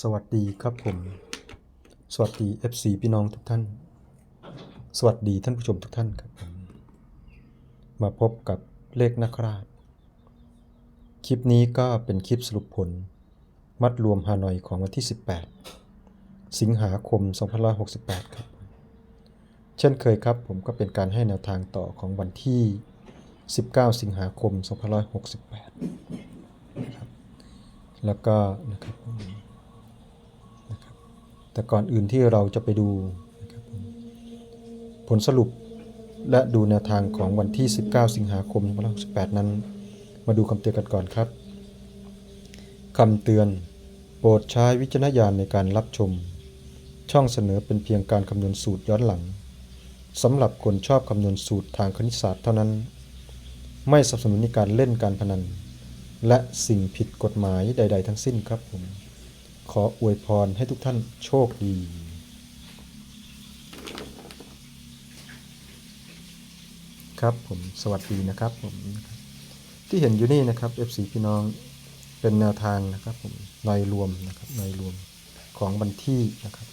สวัสดีครับผม สวัสดี FC พี่น้องทุกท่าน สวัสดีท่านผู้ชมทุกท่านครับผมมาพบกับเลขนักราช คลิปนี้ก็เป็นคลิปสรุปผล มัดรวมฮานอยของวันที่ 18 สิงหาคม 2568 ครับ เช่นเคยครับผมก็เป็นการให้แนวทางต่อของวันที่ 19 สิงหาคม 2568นะครับแล้วก็นะครับ แต่ก่อนอื่นที่เราจะไปดูผมผลสรุปและดูแนวทางของวันที่ 19 สิงหาคม2568 นั้น มาดูคำเตือนกันก่อนครับคำเตือน โปรดใช้วิจารณญาณในการรับชม ช่องเสนอเป็นเพียงการคำนวณสูตรย้อนหลังสำหรับคนชอบคำนวณสูตรทางคณิตศาสตร์เท่านั้น ไม่สนับสนุนในการเล่นการพนัน และสิ่งผิดกฎหมายใด ๆ ทั้งสิ้นครับผม ขออวยพรให้ทุกท่านโชคดีครับผมสวัสดีนะครับผมที่เห็นอยู่นี่นะครับ FC พี่น้องเป็นแนวทางนะครับผมหน่อยรวมนะครับหน่อยรวมของวันที่นะครับ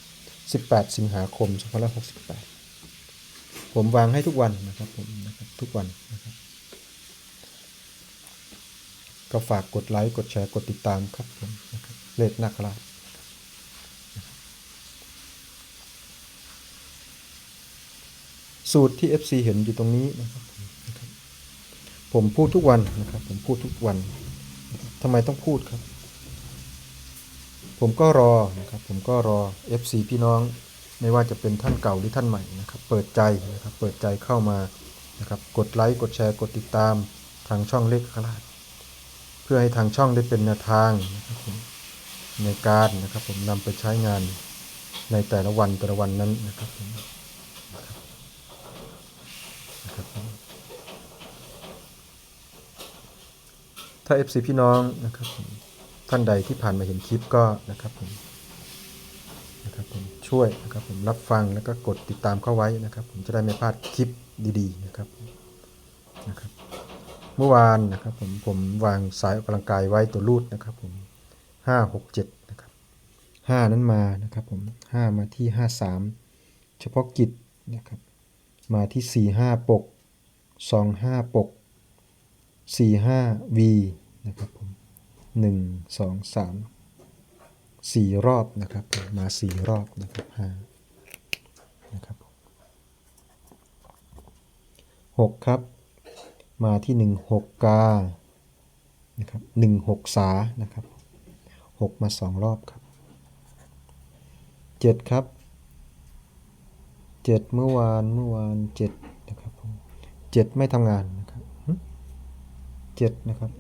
18 สิงหาคม 2568 ผมวางให้ทุกวันนะครับผมนะครับทุกวันนะครับก็ฝากกดไลค์กดแชร์กดติดตามครับผมนะครับเลขนักราช สูตรที่ FC เห็นอยู่ตรงนี้นะครับ ผมพูดทุกวันนะครับ ผมพูดทุกวัน ทำไมต้องพูดครับ ผมก็รอนะครับ ผมก็รอ FC พี่น้อง ไม่ว่าจะเป็นท่านเก่าหรือท่านใหม่นะครับ เปิดใจนะครับ เปิดใจเข้ามานะครับ กดไลค์ กดแชร์ กดติดตามทางช่องเลขคราชเพื่อให้ทางช่องได้เป็นแนวทางนะครับผมในการนะครับผมนำไปใช้งานในแต่ละวันแต่ละวันนั้นนะครับผมนะครับผม ถ้า FC พี่น้องนะครับท่านใดที่ผ่านมาเห็นคลิปก็นะครับผมนะครับผมช่วยนะครับผมรับฟังแล้วก็กดติดตามเข้าไว้นะครับ ผมจะได้ไม่พลาดคลิปดีๆนะครับนะครับ เมื่อวานนะครับผมผมวางสายออกกำลังกายไว้ตัวรูดนะครับผมห้าหกเจ็ดนะครับห้านั้นมานะครับผมห้ามาที่ห้าสามเฉพาะกิจนะครับมาที่สี่ห้าปกสองห้าปก สี่ห้าวีนะครับผมหนึ่งสองสามสี่รอบนะครับมาสี่รอบนะครับห้านะครับผมหกครับ มาที่หนึ่งหกกานะครับหนึ่งหกสานะครับหกมาสองรอบครับเจ็ดครับเจ็ดเมื่อวานเมื่อวานเจ็ดนะครับผมเจ็ดไม่ทำงานนะ เจ็ดนะครับ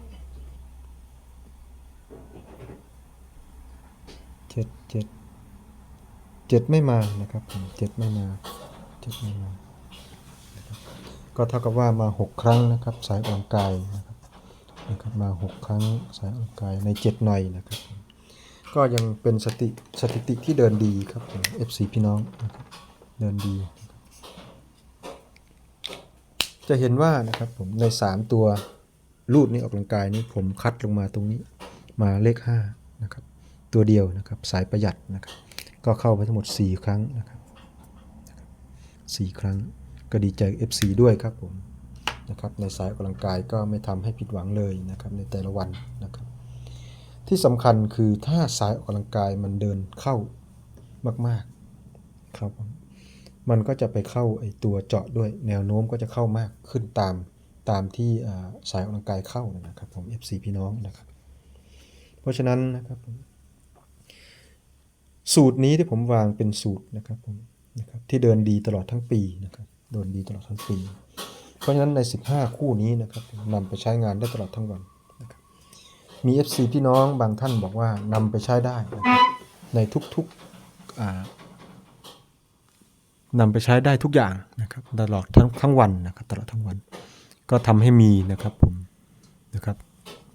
เจ็ดเจ็ดเจ็ดไม่มานะครับผมเจ็ดไม่มาเจ็ดไม่มาก็เท่ากับว่ามา6ครั้งนะครับสายออกกำลังกายนะครับนะครับมา6ครั้งสายออกกำลังกายใน7หน่อยนะครับ ก็ยังเป็นสติสถิติที่เดินดีครับผม FC พี่น้องนะครับเดินดีจะเห็นว่านะครับผมใน 3 ตัว รูดนี้ออกกำลังกายนี้ผมคัดลงมาตรงนี้มาเลข5นะครับตัวเดียวนะครับสายประหยัดนะครับก็เข้าไปทั้งหมด 4 ครั้งนะครับ4ครั้งก็ดีใจ FC ด้วยครับผมนะครับในสายออกกำลังกายก็ไม่ทำให้ผิดหวังเลยนะครับในแต่ละวันนะครับที่สำคัญคือถ้าสายออกกำลังกายมันเดินเข้ามากๆครับมมันก็จะไปเข้าไอตัวเจาะด้วยแนวโน้มก็จะเข้ามากขึ้นตาม ตามที่สายออกกำลังกายเข้านะครับผม FC พี่น้องนะครับ เพราะฉะนั้นนะครับผมสูตรนี้ที่ผมวางเป็นสูตรนะครับผมนะครับที่เดินดีตลอดทั้งปีนะครับเดินดีตลอดทั้งปี เพราะฉะนั้นใน 15 คู่นี้นะครับนำไปใช้งานได้ตลอดทั้งวันนะครับมี FC พี่น้องบางท่านบอกว่านำไปใช้ได้นะครับในทุกๆอ่านำไปใช้ได้ทุกอย่างนะครับตลอดทั้งทั้งวันนะครับตลอดทั้งวัน ก็ทำให้มีนะครับผมนะครับ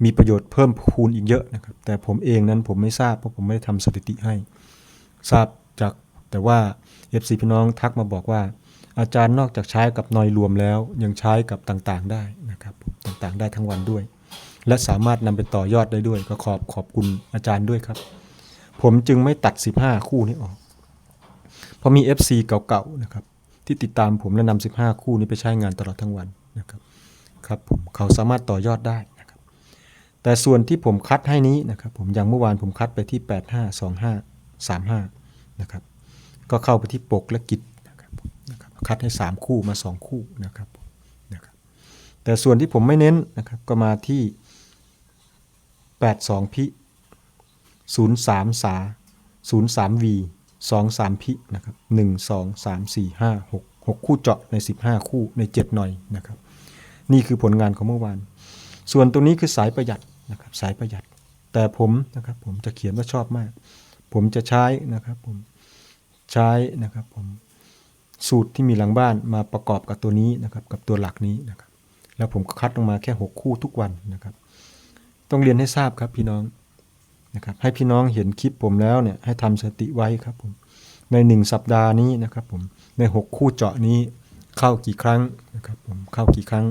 มีประโยชน์เพิ่มพูนอีกเยอะนะครับ แต่ผมเองนั้นผมไม่ทราบเพราะผมไม่ได้ทำสถิติให้ ทราบจากแต่ว่า FC พี่น้องทักมาบอกว่า อาจารย์นอกจากใช้กับนอยรวมแล้ว ยังใช้กับต่างๆได้นะครับต่างๆได้ทั้งวันด้วย และสามารถนำไปต่อยอดได้ด้วย ก็ขอบขอบคุณอาจารย์ด้วยครับ ผมจึงไม่ตัด 15 คู่นี้ออกเพราะมี FC เก่าๆนะครับที่ติดตามผมและนำ15 คู่นี้ไปใช้งานตลอดทั้งวันนะครับ ครับผมเขาสามารถต่อยอดได้นะครับแต่ส่วนที่ผมคัดให้นี้นะครับผมอย่างเมื่อวานผมคัดไปที่ 85 25 35นะครับก็เข้าไปที่ปกและกิจนะครับนะครับคัดให้ 3 คู่มา 2 คู่นะครับนะครับแต่ส่วนที่ผมไม่เน้นนะครับก็มาที่ 82 พิ03สา03 V 23 พินะครับ1 2 3 4 5 6 6 คู่เจาะใน 15 คู่ใน 7 หน่อยนะครับ นี่คือผลงานของเมื่อวาน ส่วนตรงนี้คือสายประหยัดนะครับสายประหยัด แต่ผมนะครับผมจะเขียนว่าชอบมาก ผมจะใช้นะครับผมใช้นะครับผมสูตรที่มีหลังบ้านมาประกอบกับตัวนี้นะครับกับตัวหลักนี้นะครับแล้วผมก็คัดลงมาแค่ 6 คู่ทุกวันนะครับ ต้องเรียนให้ทราบครับพี่น้องนะครับให้พี่น้องเห็นคลิปผมแล้วเนี่ยให้ทำสติไว้ครับผมใน 1 สัปดาห์นี้นะครับผมใน 6 คู่เจาะนี้เข้ากี่ครั้งนะครับผมเข้ากี่ครั้ง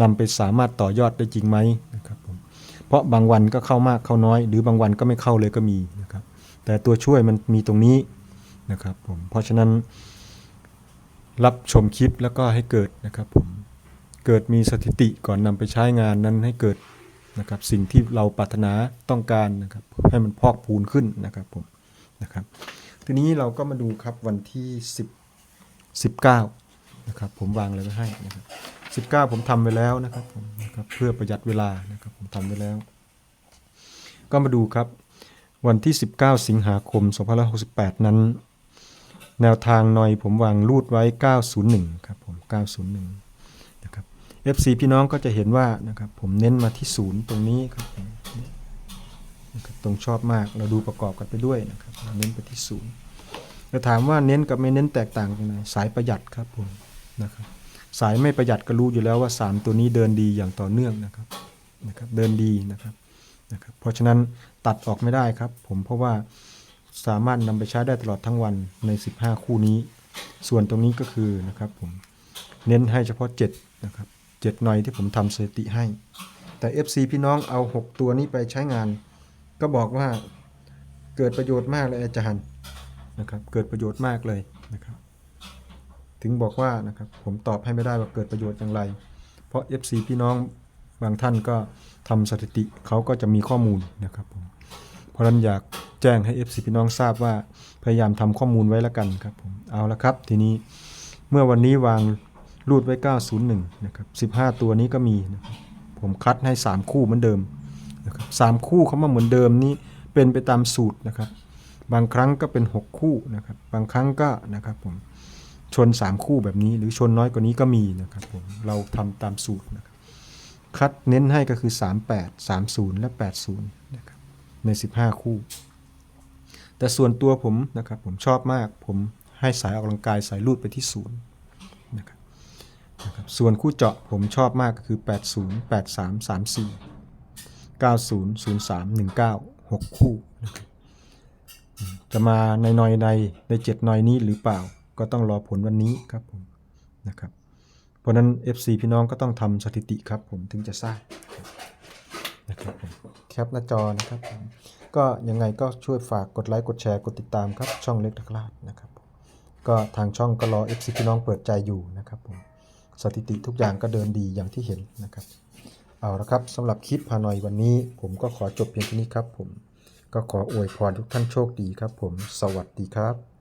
นำไปสามารถต่อยอดได้จริงไหมนะครับผมเพราะบางวันก็เข้ามากเข้าน้อย หรือบางวันก็ไม่เข้าเลยก็มีนะครับแต่ตัวช่วยมันมีตรงนี้นะครับผมเพราะฉะนั้นรับชมคลิปแล้วก็ให้เกิดนะครับผมเกิดมีสถิติก่อนนำไปใช้งานนั้นให้เกิดนะครับสิ่งที่เราปรารถนาต้องการนะครับให้มันพอกพูนขึ้นนะครับผมนะครับทีนี้เราก็มาดูครับวันที่ 10 19นะครับผมวางอะไรไว้ให้นะครับ 19 ผมทำไว้แล้วนะครับผมนะครับ เพื่อประหยัดเวลานะครับผมทำไว้แล้ว ก็มาดูครับ วันที่ 19 สิงหาคม2568 นั้น แนวทางหน่อยผมวางรูดไว้ 901 ครับผม 901 นะครับ FC พี่น้องก็จะเห็นว่านะครับผมเน้นมาที่ศูนย์ตรงนี้ครับนะครับตรงชอบมากเราดูประกอบกันไปด้วยนะครับเราเน้นไปที่ศูนย์จะถามว่าเน้นกับไม่เน้นแตกต่างกันไหนสายประหยัดครับผมนะครับ สายไม่ประหยัดก็รู้อยู่แล้วว่า 3 ตัวนี้เดินดีอย่างต่อเนื่องนะครับนะครับ เดินดีนะครับนะครับ เพราะฉะนั้นตัดออกไม่ได้ครับ ผมเพราะว่าสามารถนำไปใช้ได้ตลอดทั้งวันใน 15 คู่นี้ ส่วนตรงนี้ก็คือนะครับผมเน้นให้เฉพาะ 7 นะครับ 7 หน่อยที่ผมทำสถิติให้ แต่ FC พี่น้องเอา 6 ตัวนี้ไปใช้งาน ก็บอกว่าเกิดประโยชน์มากเลยอาจารย์นะครับ เกิดประโยชน์มากเลยนะครับ ถึงบอกว่านะครับผมตอบให้ไม่ได้ว่าเกิดประโยชน์อย่างไร เพราะ FC พี่น้องบางท่านก็ทำสถิติเขาก็จะมีข้อมูลนะครับผมเพราะฉะนั้นอยากแจ้งให้ FC พี่น้องทราบว่าพยายามทำข้อมูลไว้แล้วกันครับผมเอาละครับ ทีนี้เมื่อวันนี้วางรูดไว้ 901นะครับ15 ตัวนี้ก็มีนะครับผมคัดให้ 3 คู่เหมือนเดิมนะครับสคู่เขามาเหมือนเดิมนี้เป็นไปตามสูตรนะครับ บางครั้งก็เป็น 6 คู่นะครับ บางครั้งก็นะครับผม ชน 3 คู่แบบนี้ หรือชนน้อยกว่านี้ก็มีนะครับผมเราทำตามสูตรนะครับคัดเน้นให้ก็คือ 38 30 และ 80นะครับใน 15 คู่ แต่ส่วนตัวผมนะครับผมชอบมาก ผมให้สายออกกำลังกายสายลูดไปที่ศูนย์นะครับนะครับส่วนคู่เจาะผมชอบมากก็คือ 80 83 34 90 03 19 6 คู่นะครับจะมาในนอยในในเจ็ดนอยนี้หรือเปล่า ก็ต้องรอผลวันนี้ครับผมนะครับ เพราะนั้น FC พี่น้องก็ต้องทำสถิติครับผมถึงจะทราบนะครับผมแคปหน้าจอนะครับผมก็ยังไงก็ช่วยฝากกดไลค์กดแชร์กดติดตามครับช่องเล็กทักลาดนะครับ ก็ทางช่องก็รอ FC พี่น้องเปิดใจอยู่นะครับผมสถิติทุกอย่างก็เดินดีอย่างที่เห็นนะครับ เอาละครับสำหรับคลิปฮานอยวันนี้ ผมก็ขอจบเพียงเท่านี้ครับผมก็ขออวยพรทุกท่านโชคดีครับผม สวัสดีครับ